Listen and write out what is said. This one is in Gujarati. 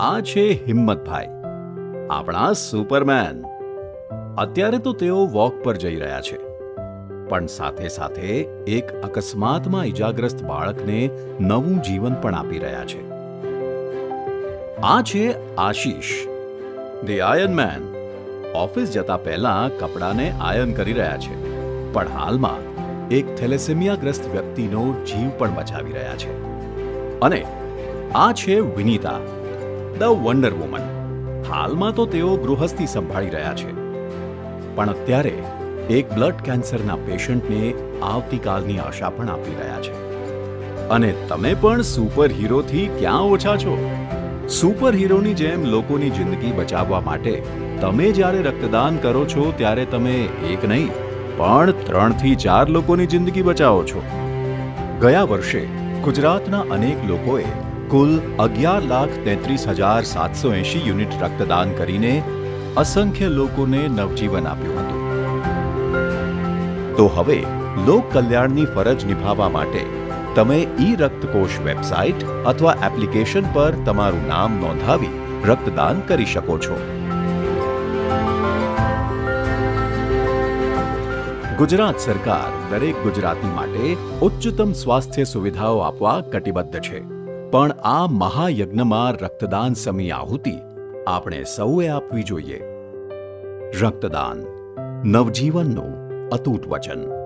આ છે હિંમતભાઈ, આપણા સુપરમેન. અત્યારે તો તેઓ વોક પર જઈ રહ્યા છે, પણ સાથે સાથે એક અકસ્માતમાં ઈજાગ્રસ્ત બાળકને નવું જીવન પણ આપી રહ્યા છે. આ છે Ashish, the iron man. Office જતા પહેલા કપડાને આયન કરી રહ્યા છે, પણ હાલમાં એક થેલેસેમિયાગ્રસ્ત વ્યક્તિનો જીવ પણ બચાવી રહ્યા છે. અને આ છે વિનીતા ધ વન્ડર વુમન. હાલમાં તો તેઓ ગૃહસ્થી સંભાળી રહ્યા છે. પણ અત્યારે એક બ્લડ કેન્સરના પેશન્ટને આવતીકાલની આશા પણ આપી રહ્યા છે. અને તમે પણ સુપર હીરોથી ક્યાં ઓછા છો? સુપર હીરોની જેમ લોકોની જિંદગી બચાવવા માટે તમે જ્યારે રક્તદાન કરો છો ત્યારે તમે એક નહીં, પણ ત્રણથી ચાર લોકોની જિંદગી બચાવો છો. ગયા વર્ષે ગુજરાતના અનેક લોકોએ કુલ અગિયાર લાખ તેત્રીસ હજાર સાતસો એંશી યુનિટ રક્તદાન કરીને અસંખ્ય લોકોને નવજીવન આપ્યું હતું. તો હવે લોક કલ્યાણની ફરજ નિભાવવા માટે તમે ઈ રક્તકોષ વેબસાઇટ અથવા એપ્લિકેશન પર તમારું નામ નોંધાવી રક્તદાન કરી શકો છો. ગુજરાત સરકાર દરેક ગુજરાતી માટે ઉચ્ચતમ સ્વાસ્થ્ય સુવિધાઓ આપવા કટિબદ્ધ છે. પણ આ મહાયજ્ઞમાં રક્તદાન સમી આહુતિ આપણે સૌએ આપવી જોઈએ. રક્તદાન નવજીવનનું અતૂટ વચન.